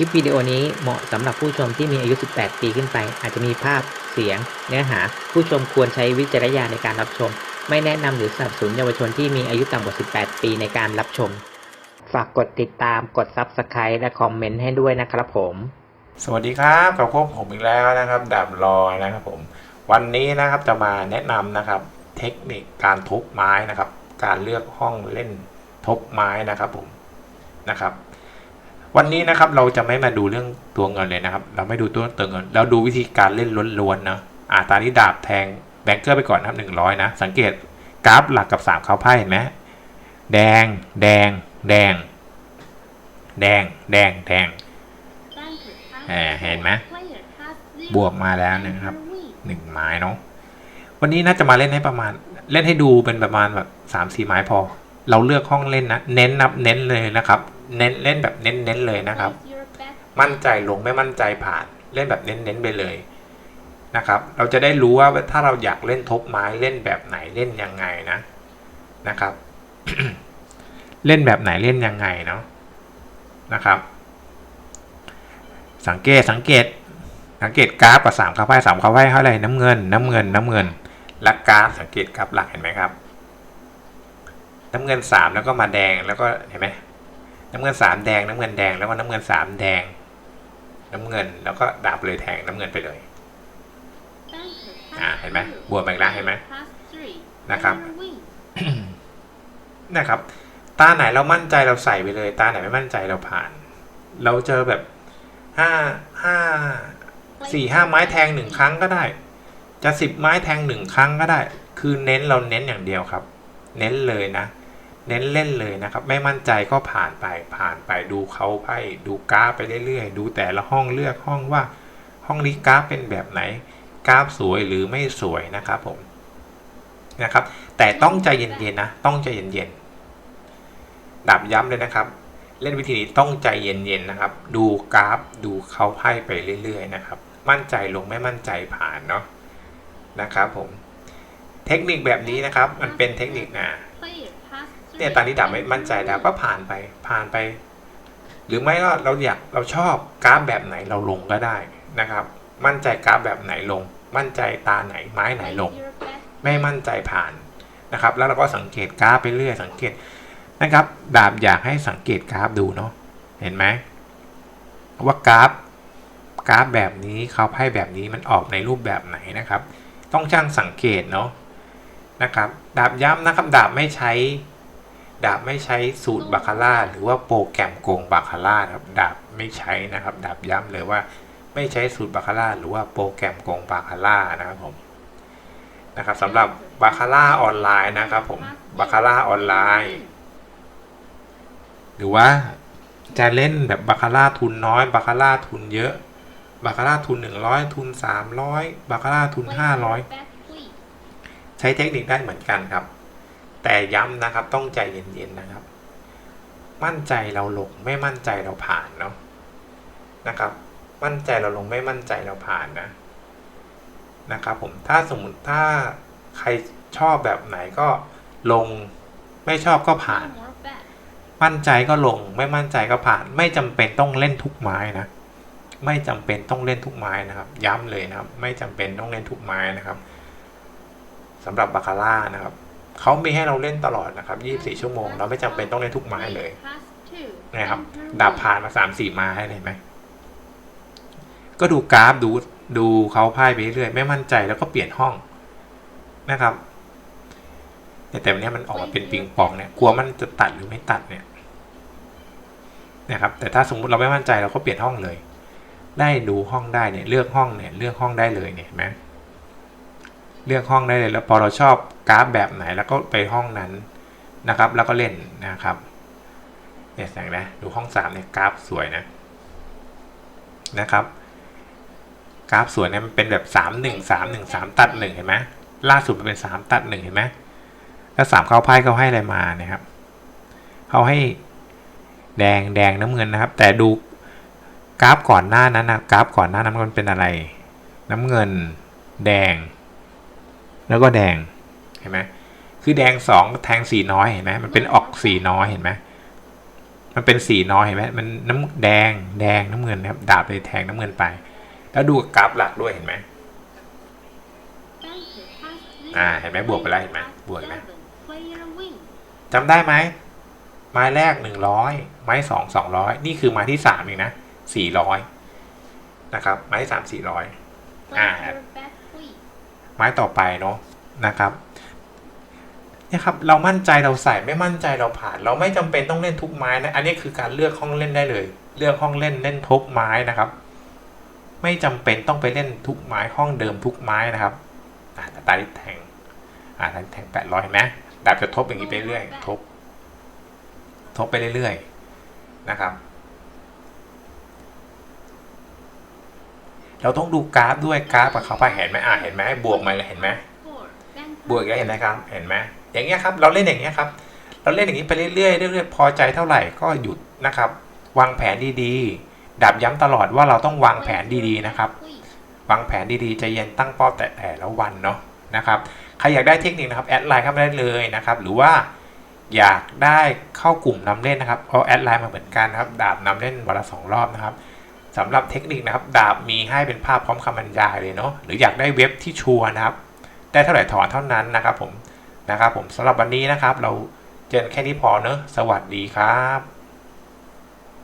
ลิปวิดีโอนี้เหมาะสำหรับผู้ชมที่มีอายุ 18 ปีขึ้นไป อาจจะมีภาพ เสียง เนื้อหา ผู้ชมควรใช้วิจารณญาณในการรับชม ไม่แนะนำหรือสนับสนุนเยาวชนที่มีอายุต่ำกว่า 18 ปีในการรับชม ฝากกดติดตาม กด Subscribe และคอมเมนต์ให้ด้วยนะครับผม สวัสดีครับกับพวกผมอีกแล้วนะครับดาบลอยนะครับผม วันนี้นะครับจะมาแนะนำนะครับ เทคนิคการทุบไม้นะครับ การเลือกห้องเล่นทุบไม้นะครับผมนะครับ วันนี้นะครับเราจะไม่มาดูเรื่องตัวเงินเลยนะครับ เราไม่ดูตัวตัวเงิน เราดูวิธีการเล่นล้วนๆนะอ่าตอนนี้ดาบแทงแบงเกอร์ไปก่อนนะครับหนึ่งร้อยนะ สังเกตกราฟหลักกับสามเขาไพ่เห็นไหมแดง แดง แดง แดง แดง แดงเห็เห็นนไหไหมมบบววกกมามาแล้แล้ววนะนะคครัรับบหนึ่งไม้เนาะวันนี้น่าจะมาเล่นให้ประมาณ เล่นให้ดูเป็นประมาณแบบสามสี่ไม้พอ เราเลือกห้องเล่นนะ เน้นนับเน้นเลยนะครับ เน้นเล่นแบบเน้นเน้นเลยนะครับ มั่นใจลงไม่มั่นใจผ่านเล่นแบบเน้นเน้นไปเลยนะครับ เราจะได้รู้ว่าถ้าเราอยากเล่นทบไม้เล่นแบบไหนเล่นยังไงนะนะครับ เล่นแบบไหนเล่นยังไงเนาะนะครับ สังเกตสังเกต สังเกตกราฟกับสามข้าไพ่สามข้าไพ่เท่าไรน้ำเงิน น้ำเงินน้ำเงินและกราฟสังเกตกราฟหลักเห็นไหมครับ น้ำเงินสามแล้วก็มาแดงแล้วก็เห็นไหม น้ำเงินสามแดงน้ำเงินแดงแล้วก็น้ำเงินสามแดง น้ำเงินแล้วก็ดาบเลยแทงน้ำเงินไปเลยอ่าเห็นไหมบวกไปแล้วเห็นไหมนะครับบนะครับตาไหนเรามั่นใจเราใส่ไปเลย ตาไหนไม่มั่นใจเราผ่าน เราเจอแบบห้าห้าสี่ห้าไม้แทงหนึ่งครั้งก็ได้ จะสิบไม้แทงหนึ่งครั้งก็ได้ คือเน้นเราเน้นอย่างเดียวครับ เน้นเลยนะ เน้นเล่นเลยนะครับ ไม่มั่นใจก็ผ่านไปผ่านไปดูเขาไพ่ดูกราฟไปเรื่อยๆ ดูแต่ละห้องเลือกห้องว่า ห้องนี้กราฟเป็นแบบไหน กราฟสวยหรือไม่สวยนะครับผมนะครับ แต่ต้องใจเย็นๆนะ ต้องใจเย็นๆดับย้ำเลยนะครับ เล่นวิธีนี้ต้องใจเย็นๆนะครับ ดูกราฟดูเขาไพ่ไปเรื่อยๆนะครับ มั่นใจลงไม่มั่นใจผ่านเนาะนะครับผมเทคนิคแบบนี้นะครับ มันเป็นเทคนิคนะ เนี่ยตอนนี้ดับไม่มั่นใจดับก็ผ่านไปผ่านไป หรือไม่ก็เราอยากเราชอบกราฟแบบไหนเราลงก็ได้นะครับ มั่นใจกราฟแบบไหนลง มั่นใจตาไหนไม้ไหนลง ไม่มั่นใจผ่านนะครับ แล้วเราก็สังเกตกราฟไปเรื่อยสังเกตนะครับ ดาบอยากให้สังเกตกราฟดูเนาะเห็นไหมว่ากราฟกราฟแบบนี้เขาไพ่แบบนี้มันออกในรูปแบบไหนนะครับ ต้องช่างสังเกตเนาะนะครับดาบย้ำนะครับดาบไม่ใช้ ดาบไม่ใช้สูตรบาคาร่าหรือว่าโปรแกรมโกงบาคาร่าครับดาบไม่ใช้นะครับ ดาบย้ำเลยว่าไม่ใช้สูตรบาคาร่าหรือว่าโปรแกรมโกงบาคาร่านะครับผมนะครับสำหรับบาคาร่าออนไลน์นะครับผมบาคาร่าออนไลน์ หรือว่าจะเล่นแบบบาคาร่าทุนน้อยบาคาร่าทุนเยอะบาคาร่าทุน 100 ทุน 300 บาคาร่าทุน 500 ใช้เทคนิคได้เหมือนกันครับ แต่ย้ำนะครับต้องใจเย็นๆนะครับ มั่นใจเราลงไม่มั่นใจเราผ่านเนาะนะครับ มั่นใจเราลงไม่มั่นใจเราผ่านนะนะครับผมถ้าสมมติถ้าใครชอบแบบไหนก็ลงไม่ชอบก็ผ่าน มั่นใจก็ลงไม่มั่นใจก็ผ่าน ไม่จำเป็นต้องเล่นทุกไม้นะไม่จำเป็นต้องเล่นทุกไม้นะครับ ย้ำเลยนะครับ ไม่จำเป็นต้องเล่นทุกไม้นะครับสำหรับบาคาร่านะครับ เขามีให้เราเล่นตลอดนะครับ 24 ชั่วโมง เราไม่จำเป็นต้องเล่นทุกไม้เลยนะครับดับผ่านมาสามสี่ไม้เห็นไหม ก็ดูกราฟดูดูเขาพ่ายไปเรื่อยไม่มั่นใจแล้วก็เปลี่ยนห้องนะครับแต่แต่วันนี้มันออกมาเป็นปิงปองเนี่ยกลัวมันจะตัดหรือไม่ตัดเนี่ยนะครับ แต่ถ้าสมมุติเราไม่มั่นใจเราก็เปลี่ยนห้องเลย ได้ดูห้องได้เนี่ยเลือกห้องเนี่ยเลือกห้องได้เลยเนี่ยเห็นไหม เลือกห้องได้เลย แล้วพอเราชอบกราฟแบบไหนแล้วก็ไปห้องนั้นนะครับ แล้วก็เล่นนะครับเนี่ยแสงนะดูห้องสามเนี่ยกราฟสวยนะนะครับ กราฟสวยเนี่ยมันเป็นแบบสามหนึ่งสามหนึ่งสามตัดหนึ่งเห็นไหมล่าสุดมันเป็นสามตัดหนึ่งเห็นไหมแล้วสามเข้าไพ่เขาให้อะไรมาเนี่ยครับเขาให้แดงแดงน้ำเงินนะครับ แต่ดูกราฟก่อนหน้านั้นนะกราฟก่อนหน้านั้นมันเป็นอะไร น้ำเงิน แดง แล้วก็แดงเห็นไหมคือแดงสองแทงสีน้อยเห็นไหมมันเป็นออกสีน้อยเห็นไหมมันเป็นสีน้อยเห็นไหมมันน้ำแดงแดงน้ำเงินนะครับดาบเลยแทงน้ำเงินไป แล้วดูกราฟหลักด้วยเห็นไหมอ่าเห็นไหมบวกไปแล้วเห็นไหมบวกนไหม Player win จำได้ไหมไม้แรกหนึ่งร้อยไม้สองสองร้อยนี่คือไม้ที่สามเองนะสี่ร้อยนะครับ ไม้สามสี่ร้อยอ่า ไม้ต่อไปเนาะนะครับนี่ครับเรามั่นใจเราใส่ไม่มั่นใจเราผ่าน เราไม่จำเป็นต้องเล่นทุกไม้นะอันนี้คือการเลือกห้องเล่นได้เลย เลือกห้องเล่นเล่นทุกไม้นะครับ ไม่จำเป็นต้องไปเล่นทุกไม้ห้องเดิมทุกไม้นะครับอ่าตาลิแทงอ่าตาลิแทงแปดร้อยเห็นไหมดาบจะทบอย่างนี้ไปเรื่อยทบ ทบไปเรื่อยๆนะครับ เราต้องดูกราฟด้วยกราฟกับเขาไปเห็นไหมอ่าเห็นไหมบวกมาเลยเห็นไหมบวกอีกแล้วเห็นไหมครับ เห็นไหมอย่างเงี้ยครับ เราเล่นอย่างเงี้ยครับ เราเล่นอย่างนี้ไปเรื่อยๆเรื่อยๆพอใจเท่าไหร่ก็หยุดนะครับ วางแผนดีๆดับย้ำตลอดว่าเราต้องวางแผนดีๆนะครับ วางแผนดีๆใจเย็นตั้งเป้าแต่แต่ละวันเนาะนะครับใครอยากได้เทคนิคนะครับแอดไลน์เข้ามาได้เลยนะครับ หรือว่าอยากได้เข้ากลุ่มนำเล่นนะครับเอาแอดไลน์มาเหมือนกันนะครับดาบนำเล่นวันละสองรอบนะครับ สำหรับเทคนิคนะครับ ดาบมีให้เป็นภาพพร้อมคำบรรยายเลยเนาะหรืออยากได้เว็บที่ชัวร์นะครับ ได้เท่าไหร่ถอนเท่านั้นนะครับผมนะครับผมสำหรับวันนี้นะครับ เราเจอกันแค่นี้พอเนอะสวัสดีครับ